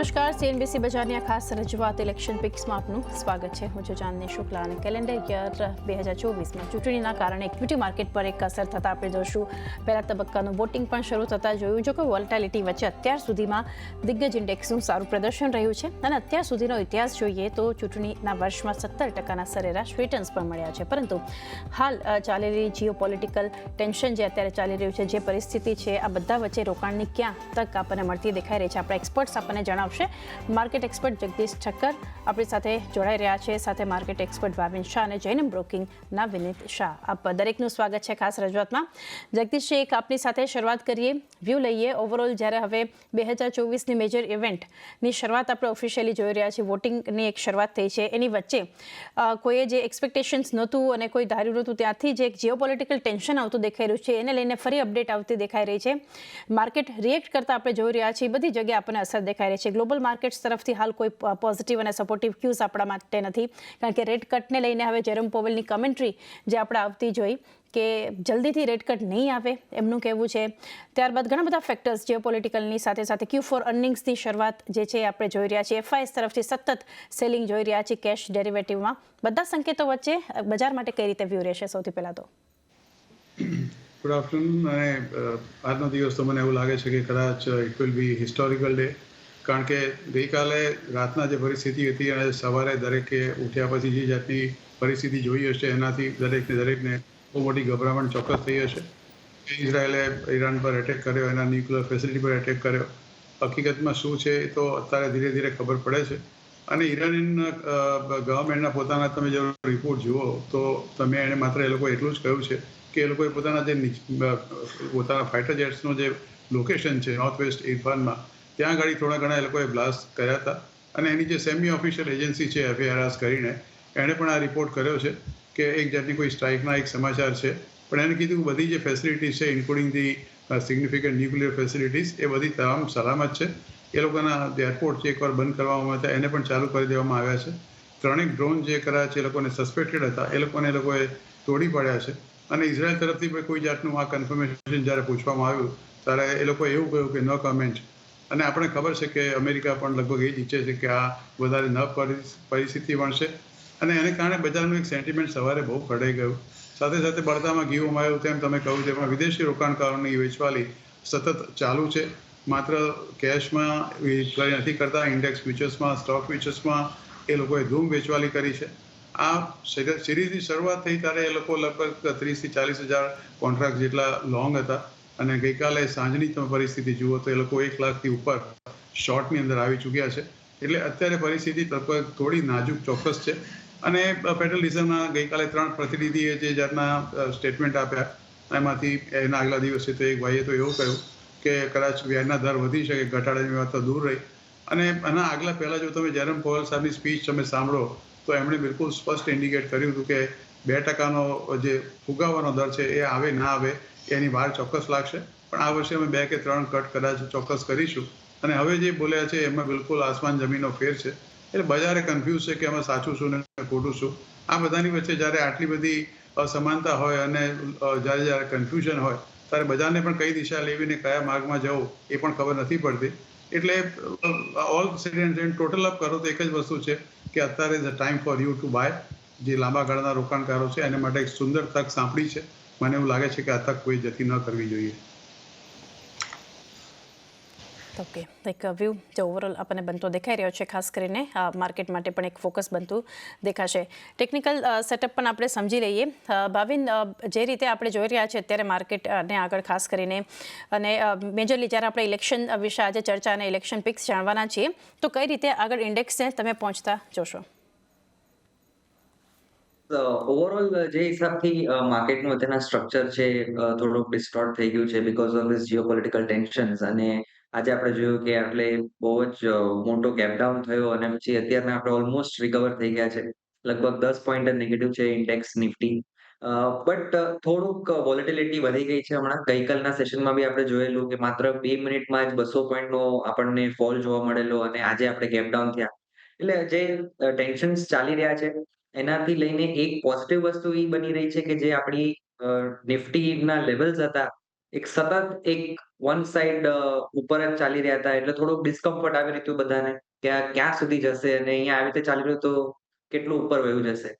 નમસ્કાર સીએનબીસી બજારની આ ખાસ રજૂઆત ઇલેક્શન પિક્સમાં આપનું સ્વાગત છે. હું છું ચાંદની શુક્લા અને કેલેન્ડર યર બે હજાર ચોવીસમાં ચૂંટણીના કારણે ઇક્વિટી માર્કેટ પર એક અસર થતાં આપણે જોશું. પહેલા તબક્કાનું વોટિંગ પણ શરૂ થતાં જોયું. જો કે વોલ્ટાલિટી વચ્ચે અત્યાર સુધીમાં દિગ્ગજ ઇન્ડેક્સનું સારું પ્રદર્શન રહ્યું છે અને અત્યાર સુધીનો ઇતિહાસ જોઈએ તો ચૂંટણીના વર્ષમાં સત્તર ટકાના સરેરાશ રિટર્ન્સ પણ મળ્યા છે. પરંતુ હાલ ચાલેલી જીઓ પોલિટિકલ ટેન્શન જે અત્યારે ચાલી રહ્યું છે, જે પરિસ્થિતિ છે, આ બધા વચ્ચે રોકાણની ક્યાં તક આપણને મળતી દેખાઈ રહી છે? આપણા એક્સપર્ટ્સ આપણને જણાવશે. માર્કેટ એક્સપર્ટ જગદીશ ઠક્કર આપણી સાથે જોડાઈ રહ્યા છે. સાથે માર્કેટ એક્સપર્ટ ભાવિન શાહ અને જૈનમ બ્રોકિંગના વિનીત શાહ. આપ દરેકનું સ્વાગત છે ખાસ રજૂઆતમાં. જગદીશ એક આપની સાથે શરૂઆત કરીએ. વ્યૂ લઈએ. ઓવરઓલ જ્યારે હવે બે હજાર ચોવીસની મેજર ઇવેન્ટની શરૂઆત આપણે ઓફિશિયલી જોઈ રહ્યા છીએ. વોટિંગની એક શરૂઆત થઈ છે. એની વચ્ચે કોઈએ જે એક્સપેક્ટેશન્સ નહોતું અને કોઈ ધાર્યું નહોતું, ત્યાંથી જે એક જીઓપોલિટિકલ ટેન્શન આવતું દેખાઈ રહ્યું છે, એને લઈને ફરી અપડેટ આવતી દેખાઈ રહી છે. માર્કેટ રિએક્ટ કરતાં આપણે જોઈ રહ્યા છીએ. બધી જગ્યાએ આપણને અસર દેખાઈ રહી છે. ગ્લોબલ માર્કેટ્સ તરફથી હાલ કોઈ પોઝિટિવ અને સપોર્ટિવ ક્યુઝ આપણા માટે નથી. કારણ કે રેટ કટને લઈને હવે જેરમ પોવેલની કમેન્ટ્રી જે આપણે આવતી જોઈ કે જલ્દીથી રેટ કટ નહીં આવે એમનું કહેવું છે. ત્યારબાદ ઘણા બધા ફેક્ટર્સ જીઓપોલિટિકલની સાથે સાથે ક્યુ ફોર અર્નિંગ્સની શરૂઆત જે છે આપણે જોઈ રહ્યા છીએ. એફઆઈએસ તરફથી સતત સેલિંગ જોઈ રહ્યા છીએ કેશ ડેરિવેટિવમાં બધા સંકેતો વચ્ચે બજાર માટે કઈ રીતે વ્યૂ રહેશે સૌથી પહેલાં તો? ગુડ આફ્ટરનૂન અને આજનો દિવસ તો મને એવું લાગે છે કે કદાચ it will be historical day કારણ કે ગઈકાલે રાતના જે પરિસ્થિતિ હતી, અને સવારે દરેકે ઉઠ્યા પછી જે જાતની પરિસ્થિતિ જોઈ હશે, એનાથી દરેકને દરેકને બહુ મોટી ગભરામણ ચોક્કસ થઈ હશે. ઇઝરાયેલે ઈરાન પર એટેક કર્યો, એના ન્યુક્લિયર ફેસિલિટી પર એટેક કર્યો. હકીકતમાં શું છે એ તો અત્યારે ધીરે ધીરે ખબર પડે છે. અને ઈરાનિયન ગવર્મેન્ટના પોતાના તમે જો રિપોર્ટ જુઓ, તો તમે એને માત્ર એ લોકો એટલું જ કહ્યું છે કે એ લોકોએ પોતાના જે પોતાના ફાઇટર જેટ્સનું જે લોકેશન છે નોર્થ વેસ્ટ ઇરફાનમાં ત્યાં આગળ થોડા ઘણા એ લોકોએ બ્લાસ્ટ કર્યા હતા. અને એની જે સેમી ઓફિશિયલ એજન્સી છે એફએઆરએસ કરીને, એણે પણ આ રિપોર્ટ કર્યો છે કે એક જાતની કોઈ સ્ટ્રાઇકના એક સમાચાર છે. પણ એને કીધું બધી જે ફેસિલિટીઝ છે including the significant nuclear facilities એ બધી તમામ સલામત છે. એ લોકોના જે એરપોર્ટ છે એકવાર બંધ કરવામાં આવ્યા હતા. એને પણ ચાલુ કરી દેવામાં આવ્યા છે. ત્રણેક ડ્રોન જે કદાચ એ લોકોને સસ્પેક્ટેડ હતા, એ લોકોને એ લોકોએ તોડી પાડ્યા છે. અને ઇઝરાયલ તરફથી પણ કોઈ જાતનું આ કન્ફર્મેશન જ્યારે પૂછવામાં આવ્યું, ત્યારે એ લોકોએ એવું કહ્યું કે નો કમેન્ટ અને આપણે ખબર છે કે અમેરિકા પણ લગભગ એ જ ઈચ્છે છે કે આ વધારે ન પરિ- પરિસ્થિતિ બનશે અને એને કારણે બજારનું એક સેન્ટિમેન્ટ સવારે બહુ ખડાઈ ગયું. સાથે સાથે બળતામાં ઘી ઉમાયું તેમ તમે કહ્યું પણ વિદેશી રોકાણકારોની વેચવાલી સતત ચાલુ છે. માત્ર કેશમાં વેચવાલી નથી કરતા, ઇન્ડેક્સ ફ્યુચર્સમાં, સ્ટોક ફ્યુચર્સમાં એ લોકોએ ધૂમ વેચવાલી કરી છે. આ સિરીઝની શરૂઆત થઈ ત્યારે એ લોકો લગભગ ત્રીસથી ચાલીસ હજાર કોન્ટ્રાક્ટ જેટલા લોંગ હતા. અને ગઈકાલે સાંજની તમે પરિસ્થિતિ જુઓ તો એ લોકો એક લાખથી ઉપર શોર્ટની અંદર આવી ચૂક્યા છે. એટલે અત્યારે પરિસ્થિતિ લગભગ થોડી નાજુક ચોક્કસ છે. અને ફેડરલ રિઝર્વના ગઈકાલે ત્રણ પ્રતિનિધિએ જે જાતના સ્ટેટમેન્ટ આપ્યા, એમાંથી એના આગલા દિવસે તો એક ભાઈએ તો એવું કહ્યું કે કદાચ વ્યાજના દર વધી શકે, ઘટાડાની વાત તો દૂર રહી. અને એના આગલા પહેલાં જો તમે જેરમ પોવલ સાહેબની સ્પીચ તમે સાંભળો, તો એમણે બિલકુલ સ્પષ્ટ ઇન્ડિકેટ કર્યું હતું કે બે ટકાનો જે ફુગાવાનો દર છે એ આવે, ના આવે એની વાર ચોક્કસ લાગશે. પણ આ વર્ષે અમે બે કે ત્રણ કટ કદાચ ચોક્કસ કરીશું. અને હવે જે બોલ્યા છે, એમાં બિલકુલ આસમાન જમીનનો ફેર છે. એટલે બજારે કન્ફ્યુઝ છે કે એમાં સાચું શું ને ખોટું શું. આ બધાની વચ્ચે જ્યારે આટલી બધી અસમાનતા હોય અને જ્યારે જ્યારે કન્ફ્યુઝન હોય, ત્યારે બજારને પણ કઈ દિશા લેવીને કયા માર્ગમાં જવું, એ પણ ખબર નથી પડતી. એટલે ઓલ ટોટલ અપ કરો તો એક જ વસ્તુ છે કે અત્યારે is a time for you to buy જે લાંબા ગાળાના રોકાણકારો છે, એને માટે એક સુંદર તક સાંપડી છે. મને એવું લાગે છે કે આ તક કોઈ જતી ન કરવી જોઈએ. ઓકે એક વ્યૂ જે ઓવરઓલ આપણને બનતો દેખાઈ રહ્યો છે, ખાસ કરીને માર્કેટ માટે પણ એક ફોકસ બનતું દેખાશે. ટેકનિકલ સેટઅપ પણ આપણે સમજી લઈએ. ભાવિન જે રીતે આપણે જોઈ રહ્યા છે અત્યારે માર્કેટને આગળ ખાસ કરીને, અને મેજરલી જ્યારે આપણે ઇલેક્શન વિશે આજે ચર્ચા અને ઇલેક્શન પિક્સ જાણવાના છીએ, તો કઈ રીતે આગળ ઇન્ડેક્સને તમે પહોંચતા જોશો? ઓવરઓલ જે હિસાબથી માર્કેટનું અત્યારના સ્ટ્રક્ચર છે થોડુંક ડિસ્ટોર્ટ થઈ ગયું છે because of this geopolitical tensions અને આજે આપણે જોયું કે આટલે બહુ જ મોટો ગેપ ડાઉન થયો અને પછી અત્યારના આપણે ઓલમોસ્ટ રિકવર થઈ ગયા છે. લગભગ દસ પોઈન્ટ નેગેટિવ છે ઇન્ડેક્સ નિફ્ટી બટ થોડુંક વોલેટિલિટી વધી ગઈ છે હમણાં. ગઈકાલના સેશનમાં બી આપણે જોયેલું કે માત્ર બે મિનિટમાં જ બસો પોઈન્ટનો આપણને ફોલ જોવા મળેલો અને આજે આપણે ગેપ ડાઉન થયા. એટલે જે ટેન્શન્સ ચાલી રહ્યા છે એનાથી લઈને એક પોઝિટિવ વસ્તુ એ બની રહી છે કે જે આપણી નિફ્ટીના લેવલ્સ હતા, એક સતત એક વન સાઈડ ઉપર જ ચાલી રહ્યા હતા. એટલે થોડુંક ડિસ્કમ્ફર્ટ આવી રહ્યું હતું બધાને કે આ ક્યાં સુધી જશે અને અહીંયા આવી રીતે ચાલી રહ્યું તો કેટલું ઉપર વયું જશે.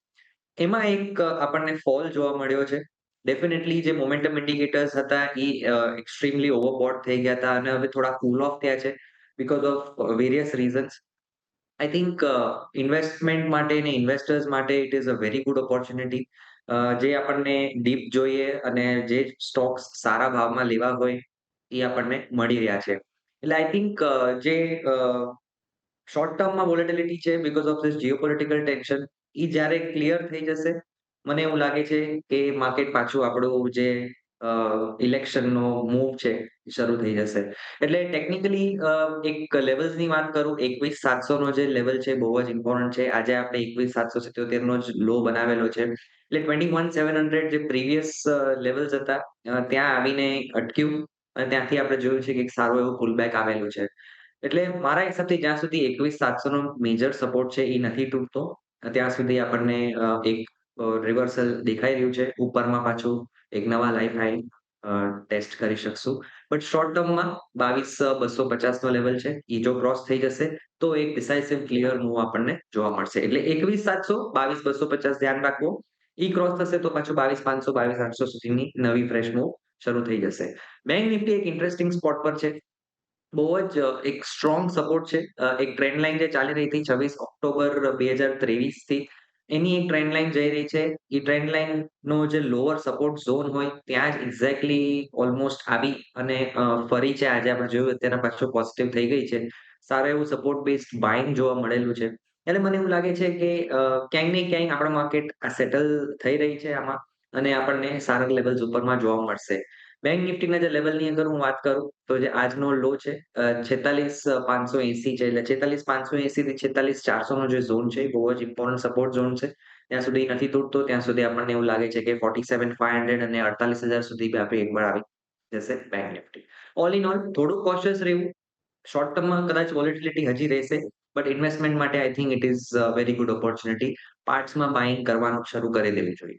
એમાં એક આપણને ફોલ જોવા મળ્યો છે. ડેફિનેટલી જે મોમેન્ટમ ઇન્ડિકેટર્સ હતા એ એક્સ્ટ્રીમલી ઓવરબોટ થઈ ગયા હતા અને હવે થોડા કુલ ઓફ થયા છે because of various reasons I think investment માટે અને ઇન્વેસ્ટર્સ માટે it is a very good opportunity જે આપણને ડીપ જોઈએ અને જે સ્ટોક્સ સારા ભાવમાં લેવા હોય, એ આપણને મળી રહ્યા છે. એટલે આઈ થિંક જે શોર્ટ ટર્મમાં વોલેટિલિટી છે because of this geopolitical tension એ જ્યારે ક્લિયર થઈ જશે, મને એવું લાગે છે કે માર્કેટ પાછું આપણું જે ઇલેક્શનનો મૂવ છે શરૂ થઈ જશે. એટલે ટેકનિકલી એક લેવલ્સની વાત કરું, એકવીસ સાતસો નો જે લેવલ છે, બહુ જ ઇમ્પોર્ટન્ટ છે. આજે આપણે એકવીસ સાતસો સિત્યોતેર નો જ લો બનાવેલો છે. એટલે ટ્વેન્ટી વન સેવન હંડ્રેડ જે પ્રીવિયસ લેવલ્સ હતા ત્યાં આવીને અટક્યું અને ત્યાંથી આપણે જોયું છે કે એક સારું એવું પુલબેક આવેલું છે. એટલે મારા હિસાબથી જ્યાં સુધી એકવીસ સાતસો નો મેજર સપોર્ટ છે, એ નથી તૂટતો, ત્યાં સુધી આપણને એક રિવર્સલ દેખાઈ રહ્યું છે. ઉપરમાં પાછું એક નવા લાઈફ હાઈ ટેસ્ટ કરી શકશું. બટ શોર્ટ ટર્મમાં બાવીસ બસો પચાસ નો લેવલ છે. એ જો ક્રોસ થઈ જશે, તો એક ડિસાઇસિવ ક્લિયર મૂવ આપણને જોવા મળશે. એટલે એકવીસ સાતસો, બાવીસ, બસો પચાસ ધ્યાન રાખવો ઈ ક્રોસ થશે તો પાછું બાવીસ, પાંચસો, બાવીસ, આઠસો સુધીની નવી ફ્રેશ મૂવ શરૂ થઈ જશે. બેંક નિફ્ટી એક ઇન્ટરેસ્ટિંગ સ્પોટ પર છે. બહુ જ એક સ્ટ્રોંગ સપોર્ટ છે. એક ટ્રેન્ડ લાઇન જે ચાલી રહી હતી છવ્વીસ ઓક્ટોબર બે હજાર ત્રેવીસથી. એની એક ટ્રેન્ડ લાઇન જઈ રહી છે. એ ટ્રેન્ડ લાઇન નો જે લોઅર સપોર્ટ ઝોન હોય ત્યાં જ એક્ઝેક્ટલી ઓલમોસ્ટ આવી અને ફરી છે. આજે આપણે જોયું અત્યારે પાછું પોઝિટિવ થઈ ગઈ છે. સારા એવું સપોર્ટ બેઝ બાઇંગ જોવા મળેલું છે. એટલે મને એવું લાગે છે કે અ, ક્યાંક ને ક્યાંક આપણા માર્કેટ સેટલ થઈ રહી છે આમાં અને આપણને સારા લેવલ્સ ઉપરમાં જોવા મળશે. બેંક નિફ્ટીના જે લેવલની અગર હું વાત કરું, તો જે આજનો લો છે છેતાલીસ પાંચસો એસી છે. એટલે છેતાલીસ, પાંચસો એસી થી છેતાલીસ ચારસો નો જે ઝોન છે બહુ જ ઇમ્પોર્ટન્ટ સપોર્ટ ઝોન છે. ત્યાં સુધી નથી તૂટતો, ત્યાં સુધી આપણને એવું લાગે છે કે ફોર્ટી સેવન ફાઈવ હંડ્રેડ અને અડતાલીસ હજાર સુધી આપણે એકવાર આવી જશે bank Nifty all in all થોડું કોશિયસ રહેવું. શોર્ટ ટર્મમાં કદાચ વોલેટિલિટી હજી રહેશે બટ ઇન્વેસ્ટમેન્ટ માટે I think it is very good opportunity પાર્ટ્સમાં buying કરવાનું શરૂ કરી દેવું જોઈએ.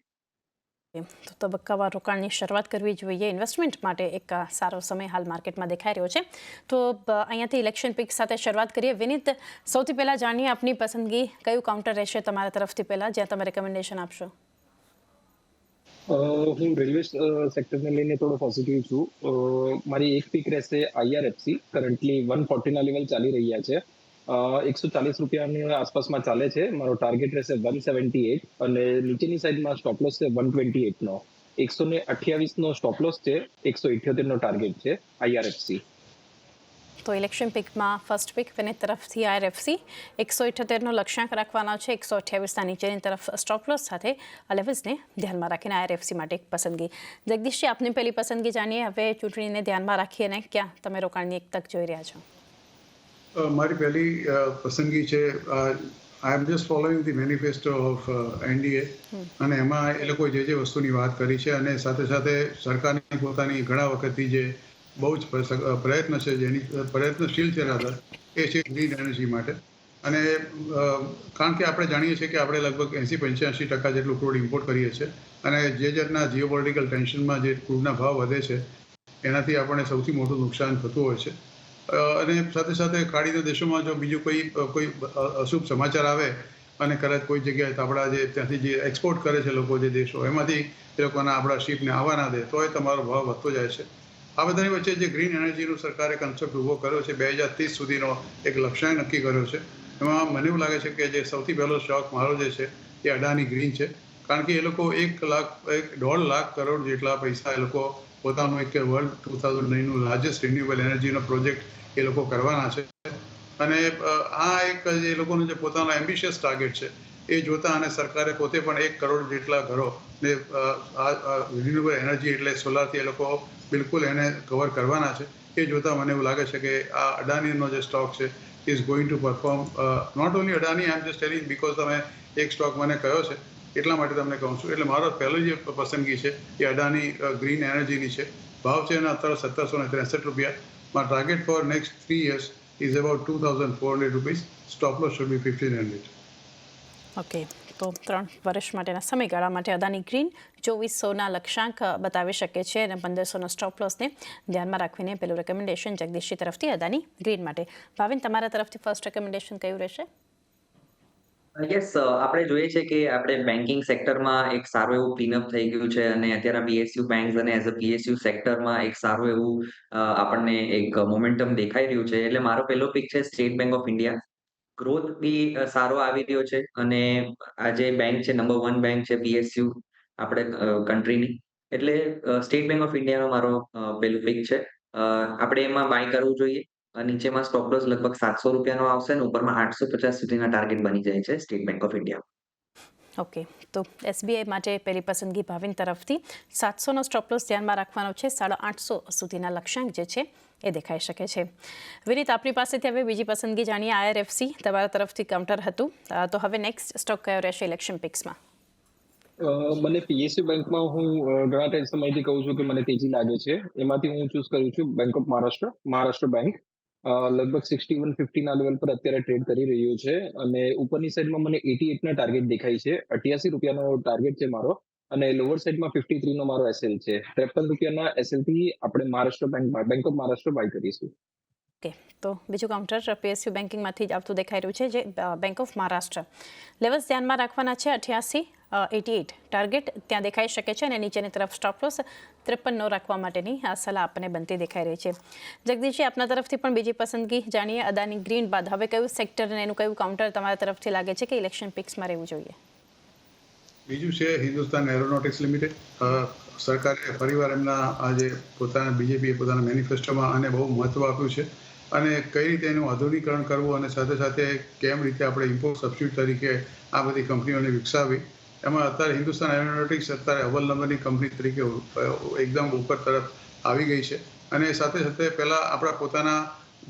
તો તબક્કાવાર રોકાણની શરૂઆત કરવી જોઈએ. ઇન્વેસ્ટમેન્ટ માટે એક સારો સમય હાલ માર્કેટમાં દેખાઈ રહ્યો છે. તો અહીંયાથી ઇલેક્શન પીક સાથે શરૂઆત કરીએ. વિનીત, સૌથી પહેલાં જાણીએ આપની પસંદગી કયું કાઉન્ટર રહેશે તમારા તરફથી પહેલાં? જ્યાં તમે રેકમેન્ડેશન આપશો. હું રેલવે સેક્ટરને લઈને થોડો પોઝિટિવ છું. મારી એક પીક રહેશે આઈઆરએફસી કરન્ટલી વન ફોર્ટીના લેવલ ચાલી રહ્યા છે. એકસો ચાલીસ રૂપિયાની આસપાસમાં ચાલે છે. મારો ટાર્ગેટ રહેશે વન સેવન્ટી એટ અને નીચેની સાઈડમાં સ્ટોપલોસ છે વન ટ્વેન્ટી એટનો એકસો ને અઠ્યાવીસનો સ્ટોપલોસ છે. એકસો ઇઠ્યોતેરનો ટાર્ગેટ છે આઈઆરએફસી તો ઇલેક્શન પિકમાં ફર્સ્ટ પિક વિનીત તરફથી આઈઆરએફસી એકસો ઇઠ્યોતેરનો લક્ષ્યાંક રાખવાનો છે. એકસો અઠ્યાવીસના નીચેની તરફ સ્ટોપલોસ સાથે અલેવિઝને ધ્યાનમાં રાખીને આઈઆરએફસી માટે એક પસંદગી. જગદીશજી, આપની પહેલી પસંદગી જાણીએ. હવે ચૂંટણીને ધ્યાનમાં રાખીને ક્યાં તમે રોકાણની એક તક જોઈ રહ્યા છો? મારી પહેલી પસંદગી છે I am just following the manifesto of NDA અને એમાં એ લોકોએ જે જે વસ્તુની વાત કરી છે અને સાથે સાથે સરકારની પોતાની ઘણા વખતથી જે બહુ જ પ્રયત્ન છે જેની પ્રયત્નશીલ છે રાધર એ છે ગ્રીન એનર્જી માટે. અને કારણ કે આપણે જાણીએ છીએ કે આપણે લગભગ એંસી પંચ્યાસી ટકા જેટલું ક્રૂડ ઇમ્પોર્ટ કરીએ છીએ અને જે જાતના જીઓપોલિટિકલ ટેન્શનમાં જે ક્રૂડના ભાવ વધે છે એનાથી આપણને સૌથી મોટું નુકસાન થતું હોય છે. અને સાથે સાથે ખાડીના દેશોમાં જો બીજું કોઈ કોઈ અશુભ સમાચાર આવે અને કદાચ કોઈ જગ્યાએ આપણા જે ત્યાંથી જે એક્સપોર્ટ કરે છે લોકો જે દેશો, એમાંથી એ લોકોના આપણા શિપને આવવા ના દે તો એ તમારો ભાવ વધતો જાય છે. આ બધાની વચ્ચે જે ગ્રીન એનર્જીનું સરકારે કન્સેપ્ટ ઊભો કર્યો છે, બે હજાર ત્રીસ સુધીનો એક લક્ષ્યાંક નક્કી કર્યો છે. એમાં મને એવું લાગે છે કે જે સૌથી પહેલો સ્ટોક મારો જે છે, એ અડાની ગ્રીન છે. કારણ કે એ લોકો એક લાખ, એક દોઢ લાખ કરોડ જેટલા પૈસા એ લોકો પોતાનું એક વર્લ્ડ ટુ થાઉઝન્ડ નાઇનનું લાર્જેસ્ટ રિન્યુએબલ એનર્જીનો પ્રોજેક્ટ એ લોકો કરવાના છે. અને આ એક જે લોકોનો જે પોતાનો એમ્બિશિયસ ટાર્ગેટ છે, એ જોતા અને સરકારે પોતે પણ એક કરોડ જેટલા ઘરો ને રિન્યુએબલ એનર્જી એટલે સોલારથી એ લોકો બિલકુલ એને કવર કરવાના છે. એ જોતા મને એવું લાગે છે કે આ અડાનીનો જે સ્ટોક છે is going to perform not only Adani I am just telling because તમે એક સ્ટોક મને કહ્યો છે એટલા માટે તમને કહું છું. એટલે મારો પહેલો જે પસંદગી છે એ અડાની ગ્રીન એનર્જીની છે. ભાવ છે એના અત્યારે સત્તરસો ને ત્રેસઠ રૂપિયા. મારા target for next three years is about two thousand four hundred rupees stop loss should be fifteen hundred okay તો ત્રણ વર્ષ માટેના સમયગાળા માટે અદાની ગ્રીન ચોવીસોના લક્ષ્યાંક બતાવી શકે છે અને પંદરસોનો સ્ટોપ લોસને ધ્યાનમાં રાખીને પેલું રેકમેન્ડેશન જગદીશજી તરફથી અદાની ગ્રીન માટે. ભાવિન, તમારા તરફથી ફર્સ્ટ રેકમેન્ડેશન કયું રહેશે? યસ આપણે જોઈએ છે કે આપણે બેન્કિંગ સેક્ટરમાં એક સારું એવું ક્લીનઅપ થઈ ગયું છે અને અત્યારે બીએસયુ બેંક્સ અને એઝ અ બીએસયુ સેક્ટરમાં એક સારું એવું આપણને એક મોમેન્ટમ દેખાઈ રહ્યું છે. એટલે મારો પહેલો પિક છે State Bank of India growth બી સારો આવી રહ્યો છે અને આ જે બેંક છે નંબર વન બેંક છે બીએસયુ આપણે કન્ટ્રીની એટલે સ્ટેટ બેંક ઓફ ઇન્ડિયાનો મારો પહેલું પિક છે. આપણે એમાં બાય કરવું જોઈએ. નીચેમાં સ્ટોપ લોસ લગભગ સાતસો રૂપિયાનો આવશે અને ઉપરમાં આઠસો પચાસ સુધીના ટાર્ગેટ બની જાય છે State Bank of India okay તો એસબીઆઈ માટે પહેલી પસંદગી ભાવિન તરફથી સાતસોનો સ્ટોપ લોસ ધ્યાનમાં રાખવાનો છે. સાડા આઠસો સુધીના લક્ષ્યાંક જે છે એ દેખાઈ શકે છે. વિનીત આપણી પાસેથી હવે બીજી પસંદગી જાણીએ. આઈઆરએફસી તમારા તરફથી કાઉન્ટર હતું. તો હવે નેક્સ્ટ સ્ટોક કયો રહેશે ઇલેક્શન પિક્સમાં મને પીએસયુ બેંકમાં હું ઘણા ટાઈમ સમયથી કહું છું કે મને તેજી લાગે છે. એમાંથી હું ચૂઝ કરું છું bank of Maharashtra Maharashtra bank લગભગ સિક્સટી વન ફિફ્ટીના લેવલ પર અત્યારે ટ્રેડ કરી રહ્યું છે અને ઉપરની સાઈડમાં મને એટી ના ટાર્ગેટ દેખાય છે. અઠ્યાસી રૂપિયાનો ટાર્ગેટ છે મારો અને લોઅર સાઈડમાં ફિફ્ટી થ્રીનો મારો એસએલ છે. ત્રેપન રૂપિયાના એસએલથી આપણે Maharashtra bank bank of Maharashtra buy કરીશું. તો બીજું કાઉન્ટર પીએસયુ બેન્કિંગમાંથી જ આવતું દેખાઈ રહ્યું છે જે બેંક ઓફ મહારાષ્ટ્ર લેવલ્સ ધ્યાનમાં રાખવાના છે અઠ્યાસી એટી એટ. ટાર્ગેટ ત્યાં દેખાઈ શકે છે અને નીચેની તરફ સ્ટોપલોસ ત્રેપનનો રાખવા માટેની આ સલાહ આપણને બનતી દેખાઈ રહી છે. જગદીશજી, આપના તરફથી પણ બીજી પસંદગી જાણીએ, અદાની ગ્રીન બાદ. હવે કયું સેક્ટર અને એનું કયું કાઉન્ટર તમારા તરફથી લાગે છે કે ઇલેક્શન પિક્સમાં રહેવું જોઈએ? બીજું છે હિન્દુસ્તાન એરોનોટિક્સ લિમિટેડ સરકારે ફરીવાર એમના આજે પોતાના બીજેપીએ પોતાના મેનિફેસ્ટોમાં આને બહુ મહત્વ આપ્યું છે. અને કઈ રીતે એનું આધુનિકરણ કરવું અને સાથે સાથે કેમ રીતે આપણે ઇમ્પોર્ટ સબસ્ટિટ્યુટ તરીકે આ બધી કંપનીઓને વિકસાવી. એમાં અત્યારે હિન્દુસ્તાન એરોનોટિક્સ અત્યારે અવ્વલ નંબરની કંપની તરીકે એકદમ ઉપર તરફ આવી ગઈ છે. અને સાથે સાથે પહેલાં આપણા પોતાના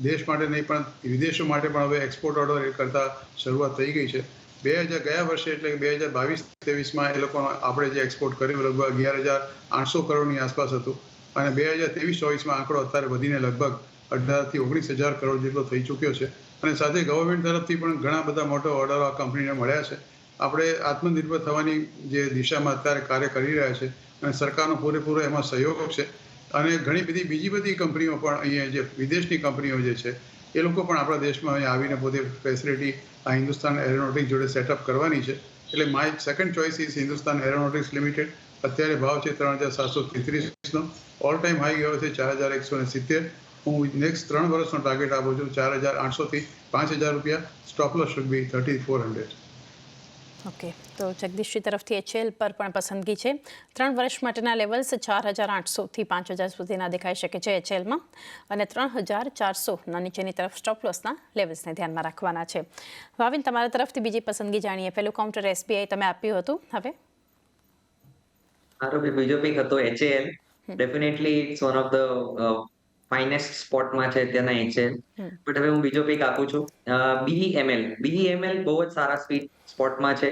દેશ માટે નહીં, પણ વિદેશો માટે પણ હવે એક્સપોર્ટ ઓર્ડર એ કરતા શરૂઆત થઈ ગઈ છે. બે હજાર ગયા વર્ષે એટલે બે હજાર બાવીસ ત્રેવીસમાં એ લોકો આપણે જે એક્સપોર્ટ કર્યું લગભગ અગિયાર હજાર આઠસો કરોડની આસપાસ હતું. અને બે હજાર ત્રેવીસ ચોવીસમાં આંકડો અત્યારે વધીને લગભગ અઢારથી ઓગણીસ હજાર કરોડ જેટલો થઈ ચૂક્યો છે. અને સાથે ગવર્મેન્ટ તરફથી પણ ઘણા બધા મોટા ઓર્ડરો આ કંપનીને મળ્યા છે. આપણે આત્મનિર્ભર થવાની જે દિશામાં અત્યારે કાર્ય કરી રહ્યા છે અને સરકારનો પૂરેપૂરો એમાં સહયોગ છે. અને ઘણી બધી બીજી બધી કંપનીઓ પણ અહીંયા જે વિદેશની કંપનીઓ જે છે, એ લોકો પણ આપણા દેશમાં અહીંયા આવીને પોતે ફેસિલિટી આ હિન્દુસ્તાન એરોનોટિક્સ જોડે સેટઅપ કરવાની છે. એટલે my second choice is Hindustan Aeronautics Limited અત્યારે ભાવ છે ત્રણ હજાર સાતસો તેત્રીસનો. ઓલ ટાઈમ હાઈ ગયો છે ચાર હજાર એકસો ને સિત્તેર. હું નેક્સ્ટ ત્રણ વર્ષનો ટાર્ગેટ આપું છું ચાર હજાર આઠસોથી પાંચ હજાર રૂપિયા stop loss should be thirty four hundred okay તો જગદીશજી તરફથી એચએલ પર પણ પસંદગી છે. ત્રણ વર્ષ માટેના લેવલ્સ ચાર હજાર આઠસોથી પાંચ હજાર સુધીના દેખાઈ શકે છે એચએલમાં અને ત્રણ હજાર ચારસોના નીચેની તરફ સ્ટોપ લોસના લેવલ્સને ધ્યાનમાં રાખવાના છે. ભાવિન તમારા તરફથી બીજી પસંદગી જાણીએ. પહેલું કાઉન્ટર એસબીઆઈ તમે આપ્યું હતું. હવે? મારો બીજો પીક હતો HL definitely it's one of the finest સ્પોટમાં છે ત્યાંના એચએલ બટ હવે હું બીજો પિક આપું છું. બીઈએમએલ બીઈએમએલ બહુ જ સારા સ્પીડ સ્પોટમાં છે.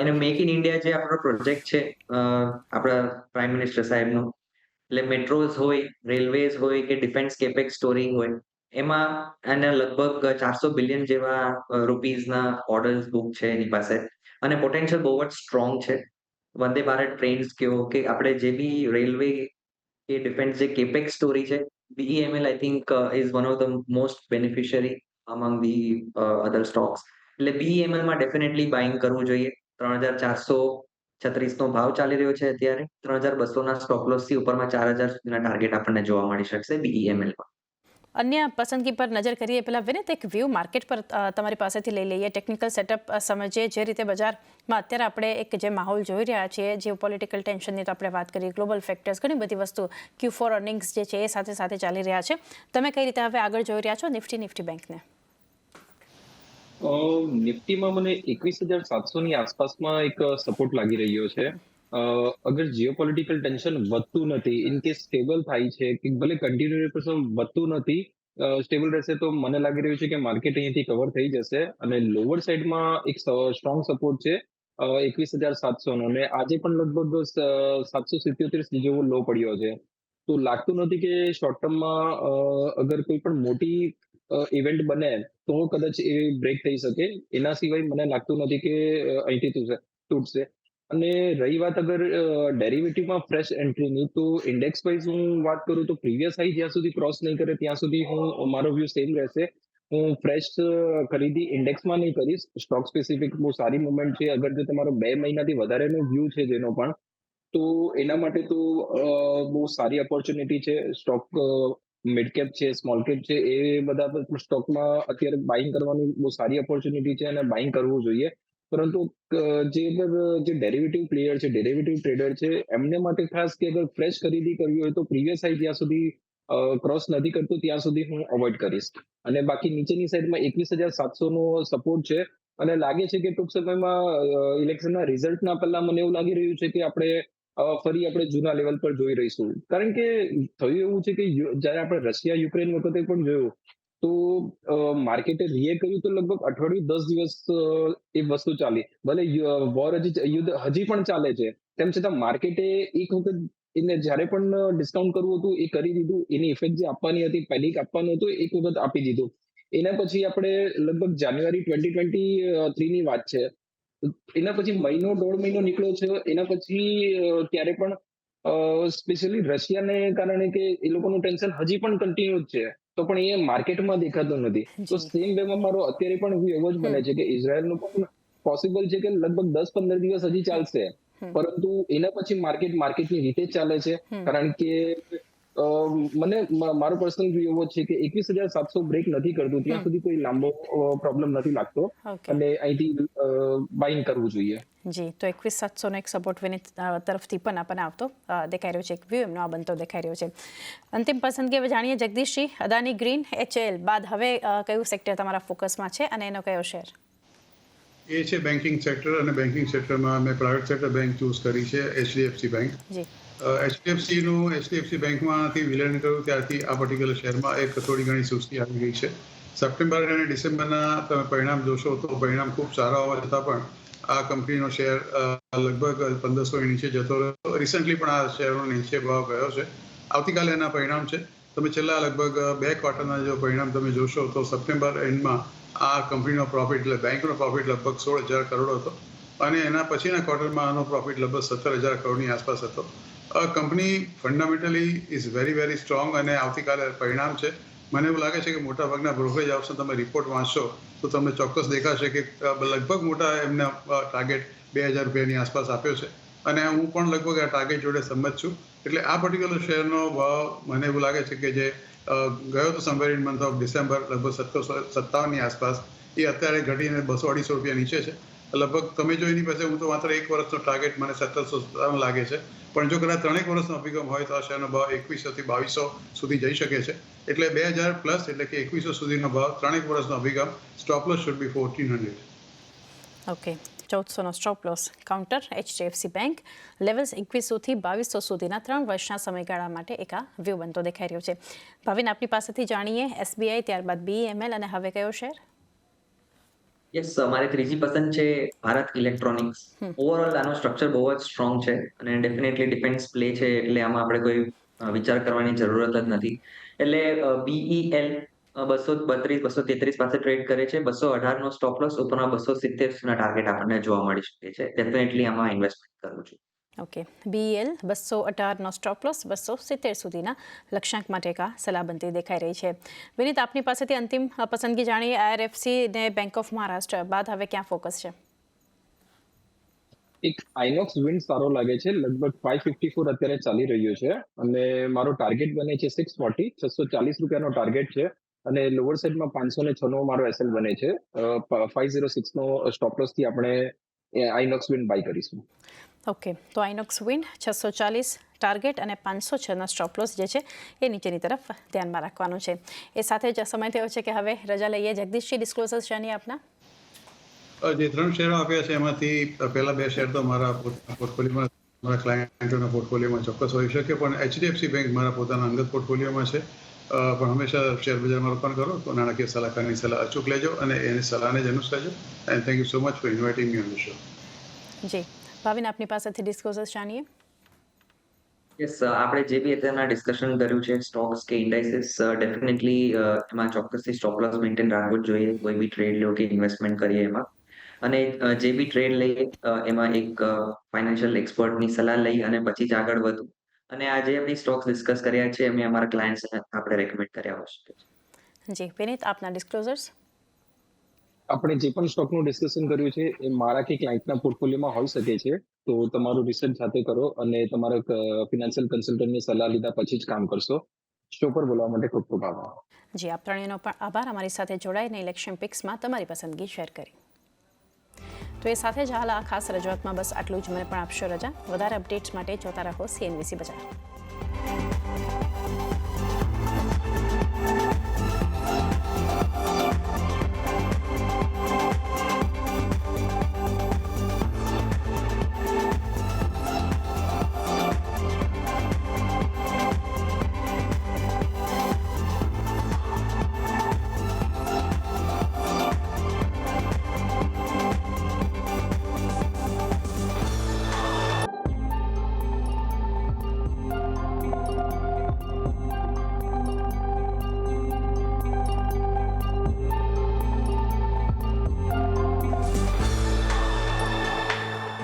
એને મેક ઇન ઇન્ડિયા જે આપણો પ્રોજેક્ટ છે આપણા પ્રાઇમ મિનિસ્ટર સાહેબનો. એટલે મેટ્રોઝ હોય રેલવેઝ હોય કે ડિફેન્સ કેપેક્સ સ્ટોરિંગ હોય એમાં એના લગભગ ચારસો બિલિયન જેવા રૂપીઝના ઓર્ડર્સ બુક છે એની પાસે. અને પોટેન્શિયલ બહુ જ સ્ટ્રોંગ છે. વંદે ભારત ટ્રેન્સ કયો કે આપણે જે બી રેલવે કે ડિફેન્સ જે કેપેક્સ સ્ટોરી છે BEML I think is one of the most among the uh, other stocks એટલે BEML માં ડેફિનેટલી બાઇંગ કરવું જોઈએ. ત્રણ હજાર ચારસો છત્રીસ નો ભાવ ચાલી રહ્યો છે અત્યારે. ત્રણ હજાર બસો ના સ્ટોક લોસથી ઉપરમાં ચાર હજાર સુધીના ટાર્ગેટ આપણને જોવા મળી શકશે બીઈએમએલમાં. અન્ય પસંદગી પર નજર કરીએ, પહેલાં વિનિત એક વ્યૂ માર્કેટ પર તમારી પાસેથી લઈ લઈએ. ટેકનિકલ સેટઅપ સમજીએ જે રીતે બજારમાં અત્યારે આપણે એક જે માહોલ જોઈ રહ્યા છીએ જે પોલિટિકલ ટેન્શનની તો આપણે વાત કરીએ ગ્લોબલ ફેક્ટર્સ ઘણી બધી વસ્તુ ક્યુ ફોર અર્નિંગ્સ જે છે એ સાથે સાથે ચાલી રહ્યા છે. તમે કઈ રીતે હવે આગળ જોઈ રહ્યા છો નિફ્ટી નિફ્ટી બેંકને? નિફ્ટીમાં મને એકવીસ હજાર સાતસોની આસપાસમાં એક સપોર્ટ લાગી રહ્યો છે. અ, અગર જીઓપોલિટિકલ ટેન્શન વધતું નથી ઇન કેસ સ્ટેબલ થાય છે કે ભલે કન્ટિન્યુ વધતું નથી સ્ટેબલ રહેશે તો મને લાગી રહ્યું છે કે માર્કેટ અહીંયાથી કવર થઈ જશે. અને લોઅર સાઈડમાં એક સ્ટ્રોંગ સપોર્ટ છે એકવીસ હજાર સાતસો નો અને આજે પણ લગભગ સાતસો સિત્યોતેર જેવો લો પડ્યો છે. તો લાગતું નથી કે શોર્ટ ટર્મમાં અગર કોઈ પણ મોટી ઇવેન્ટ બને તો કદાચ એ બ્રેક થઈ શકે. એના સિવાય મને લાગતું નથી કે અ, અહીંથી તૂટશે. અને રહી વાત અગર ડેરિવેટિવમાં ફ્રેશ એન્ટ્રીની તો ઇન્ડેક્સ વાઇઝ હું વાત કરું તો પ્રીવિયસ હાઈ જ્યાં સુધી ક્રોસ નહીં કરે, ત્યાં સુધી હું, મારો વ્યૂ સેમ રહેશે. હું ફ્રેશ ખરીદી ઇન્ડેક્સમાં નહીં કરીશ. સ્ટોક સ્પેસિફિક બહુ સારી મુવમેન્ટ છે. અગર જો તમારો બે મહિનાથી વધારેનો વ્યૂ છે જેનો પણ, તો એના માટે તો બહુ સારી ઓપોર્ચ્યુનિટી છે. સ્ટોક મિડ કેપ છે સ્મોલ કેપ છે, એ બધા સ્ટોકમાં અત્યારે બાઇંગ કરવાની બહુ સારી ઓપોર્ચ્યુનિટી છે અને બાઇંગ કરવું જોઈએ. પરંતુ જે જે ડેરિવેટિવ પ્લેયર છે ડેરિવેટિવ ટ્રેડર છે, એમને માટે ખાસ કે અગર ફ્રેશ ખરીદી કરવી હોય તો પ્રીવિયસ હાઈ જ્યાં સુધી ક્રોસ નથી કરતું, ત્યાં સુધી હું અવોઇડ કરીશ. અને બાકી નીચેની સાઈડમાં એકવીસ હજાર સાતસો નો સપોર્ટ છે. અને લાગે છે કે ટૂંક સમયમાં ઇલેક્શનના રિઝલ્ટના પહેલા મને એવું લાગી રહ્યું છે કે આપણે ફરી આપણે જૂના લેવલ પર જોઈ રહીશું. કારણ કે થયું એવું છે કે જ્યારે આપણે રશિયા યુક્રેન વખતે પણ જોયું તો માર્કેટે રિએક્ટ કર્યું તો લગભગ અઠવાડિયું દસ દિવસ અ, એ વસ્તુ ચાલી. ભલે વોર હજી યુદ્ધ હજી પણ ચાલે છે. તેમ છતાં માર્કેટે એક વખત એને જ્યારે પણ ડિસ્કાઉન્ટ કરવું હતું એ કરી દીધું. એની ઇફેક્ટ જે આપવાની હતી પેનિક આપવાનું હતું એક વખત આપી દીધું. એના પછી આપણે લગભગ જાન્યુઆરી ટ્વેન્ટી ટ્વેન્ટી થ્રીની વાત છે. એના પછી મહિનો દોઢ મહિનો નીકળ્યો છે. એના પછી અ, ત્યારે પણ સ્પેશિયલી રશિયાને કારણે કે એ લોકોનું ટેન્શન હજી પણ કન્ટિન્યુ જ છે. તો પણ એ માર્કેટમાં દેખાતું નથી. તો સેમ વેમાં મારો અત્યારે પણ વ્યૂ એવો જ બને છે કે ઇઝરાયલનું પણ પોસિબલ છે કે લગભગ દસ પંદર દિવસ હજી ચાલશે. પરંતુ એના પછી માર્કેટ માર્કેટની રીતે જ ચાલે છે. કારણ કે મને મારો પર્સનલ વ્યૂ એવો છે કે એકવીસ હજાર સાતસો બ્રેક નથી કરતું. ત્યાં સુધી કોઈ લાંબો પ્રોબ્લેમ નથી લાગતો. અને અહીંથી બાઇંગ કરવું જોઈએ. જી તો એકવીસ સાતસોનો એક સપોર્ટ વિનિત તરફથી પણ આપણને આવતો દેખાઈ રહ્યો છે એક વ્યૂ એમનો આ બનતો દેખાઈ રહ્યો છે. અંતિમ પસંદગી હવે જાણીએ જગદીશજી અદાની ગ્રીન એચએલ બાદ હવે કયું સેક્ટર તમારા ફોકસમાં છે અને એનો કયો શેર એ છે બેન્કિંગ સેક્ટર અને બેન્કિંગ સેક્ટરમાં મેં પ્રાઇવેટ સેક્ટર બેંક ચૂઝ કરી છે એચડીએફસી બેંક જી. એચડીએફસીનું એચડીએફસી બેંકમાંથી વિલન કર્યું ત્યારથી આ પર્ટિક્યુલર શેરમાં એક થોડી ઘણી સુસ્તી આવી ગઈ છે. સપ્ટેમ્બર અને ડિસેમ્બરના તમે પરિણામ જોશો તો પરિણામ ખૂબ સારા હોવા છતાં પણ આ કંપનીનો શેર લગભગ પંદરસો નીચે જતો રહ્યો. રિસન્ટલી પણ આ શેરનો નીચે ભાવ ગયો છે. આવતીકાલે એના પરિણામ છે. તમે છેલ્લા લગભગ બે ક્વાર્ટરના જો પરિણામ તમે જોશો તો સપ્ટેમ્બર એન્ડમાં આ કંપનીનો પ્રોફિટ એટલે બેંકનો પ્રોફિટ લગભગ સોળ હજાર કરોડ હતો. અને એના પછીના ક્વાર્ટરમાં આનો પ્રોફિટ લગભગ સત્તર હજાર કરોડની આસપાસ હતો. Company fundamentally is very very strong અને આવતીકાલે પરિણામ છે. મને એવું લાગે છે કે મોટાભાગના બ્રોકરેજ આવશો. તમે રિપોર્ટ વાંચશો તો તમને ચોક્કસ દેખાશે કે લગભગ મોટા એમના ટાર્ગેટ બે હજાર રૂપિયાની આસપાસ આપ્યો છે. અને હું પણ લગભગ આ ટાર્ગેટ જોડે સંમત છું. એટલે આ પર્ટિક્યુલર શેરનો ભાવ મને એવું લાગે છે કે જે ગયો તો સમવેર મંથ ઓફ ડિસેમ્બર લગભગ સત્તરસો, સત્તાવનની આસપાસ, એ અત્યારે ઘટીને બસો અઢીસો રૂપિયા નીચે છે. લગભગ તમે જો એની પાસે, હું તો માત્ર એક વર્ષનો ટાર્ગેટ મને સત્તરસો સત્તાવન લાગે છે. પણ જો કદાચ ત્રણેક વર્ષનો અભિગમ હોય તો આ શેરનો ભાવ એકવીસોથી બાવીસો સુધી જઈ શકે છે. એટલે બે હજાર પ્લસ એટલે કે એકવીસો સુધીનો ભાવ ત્રણેક વર્ષનો અભિગમ stop loss should be fourteen hundred okay ચૌદસોનો stop loss counter HDFC bank levels એકવીસોથી બાવીસો સુધીના ત્રણ વર્ષના સમયગાળા માટે એક આ વ્યૂ બનતો દેખાઈ રહ્યો છે. ભાવિન, આપની પાસેથી જાણીએ એસબીઆઈ ત્યારબાદ બીએમએલ અને હવે કયો શેર? યસ મારે ત્રીજી પસંદ છે ભારત ઇલેક્ટ્રોનિક્સ ઓવરઓલ આનો સ્ટ્રક્ચર બહુ જ સ્ટ્રોંગ છે અને ડેફિનેટલી ડિફેન્સ પ્લે છે એટલે આમાં આપણે કોઈ વિચાર કરવાની જરૂરત જ નથી. એટલે બીઈએલ બસો બત્રીસ બસો તેત્રીસ પાસે ટ્રેડ કરે છે. બસો અઢાર નો સ્ટોપ લોસ ઉપરના બસો સિત્તેર ના ટાર્ગેટ આપણને જોવા મળી શકે છે. ડેફિનેટલી આમાં ઇન્વેસ્ટમેન્ટ કરું છું. ઓકે બીએલ બસો અઢારનો સ્ટોપ લોસ બસો સિત્તેર સુધીના લક્ષ્યાંક માટે કા સલાહબંધી દેખાઈ રહી છે. વિનીત, આપની પાસેથી અંતિમ પસંદગી જાણીએ આઈઆરએફસી ને બેંક ઓફ મહારાષ્ટ્ર બાદ હવે ક્યાં ફોકસ છે? એક આઇનોક્સ વિન્ડ સારો લાગે છે. લગભગ ફાઈવ ફિફ્ટી ફોર અત્યારે ચાલી રહ્યો છે. અને મારો ટાર્ગેટ બને છે સિક્સ ફોર્ટી છસો ચાલીસ રૂપિયાનો ટાર્ગેટ છે. અને લોઅર સાઈડમાં પાંચસો ને છનો મારો એસએલ બને છે. ફાઈવ ઝીરો સિક્સનો સ્ટોપલોસથી આપણે આઇનોક્સ વિન્ડ બાય કરીશું. ઓકે તો આઇનોક્સ વિન છસો ચાલીસ ટાર્ગેટ અને પાંચસો છના સ્ટોપલોસ જે છે એ નીચેની તરફ ધ્યાનમાં રાખવાનું છે. એ સાથે જ સમય થયો છે કે હવે રજા લઈએ. જગદીશજી ડિસ્ક્લોઝર્સ જાણીએ આપના? જે ત્રણ શેરો આપ્યા છે એમાંથી પહેલા બે શેર તો મારા પોર્ટફોલિયોમાં મારા ક્લાયન્ટોના પોર્ટફોલિયોમાં ચોક્કસ હોઈ શકે પણ એચડીએફસી બેંક મારા પોતાના અંગત પોર્ટફોલિયોમાં છે. પણ હંમેશા શેર બજારમાં રોકાણ કરો તો નાણાકીય સલાહકારની સલાહ અચૂક લેજો અને એની સલાહને જ અનુસરજો. And thank you so much for inviting me on the show ji. Bhavin આપની પાસેથી ડિસ્ક્લોઝર્સ જાણીએ? યસ આપણે જે બી અત્યારના ડિસ્કશન કર્યું છે સ્ટોક્સ કે ઇન્ડાઇસીસ ડેફિનેટલી એમાં ચોક્કસથી સ્ટોપ લોસ મેન્ટેન રાખવો જ જોઈએ કોઈ બી ટ્રેડ લો કે ઇન્વેસ્ટમેન્ટ કરીએ એમાં. અને જે બી ટ્રેડ લઈએ એમાં એક ફાઇનાન્શિયલ એક્સપર્ટની સલાહ લઈ અને પછી જ આગળ વધવું. અને આ જે બી સ્ટોક્સ ડિસ્કસ કર્યા છે અમે અમારા ક્લાયન્ટ્સને આપણે રેકમેન્ડ કર્યા હોય છે. જી વિનીત આપના ડિસ્ક્લોઝર્સ આપણે જે પણ સ્ટોકનું ડિસ્કશન કર્યું છે, એ મારા કે ક્લાયન્ટના પોર્ટફોલિયોમાં હોઈ શકે છે, તો તમારું રિસર્ચ જાતે કરો અને તમારા ફિનાન્શિયલ કન્સલ્ટન્ટની સલાહ લીધા પછી જ કામ કરશો. શો પર બોલવા માટે ખૂબ ખૂબ આભાર. જી, આપ ત્રણેયનો પણ આભાર. અમારી સાથે જોડાઈને ઇલેક્શન પિક્સમાં તમારી પસંદગી શેર કરી. તો એ સાથે જ હાલ આ ખાસ રજૂઆતમાં બસ આટલું જ. મને પણ આપશો રજા. વધારે અપડેટ્સ માટે જોતા રહો સીએનબીસી બજાર.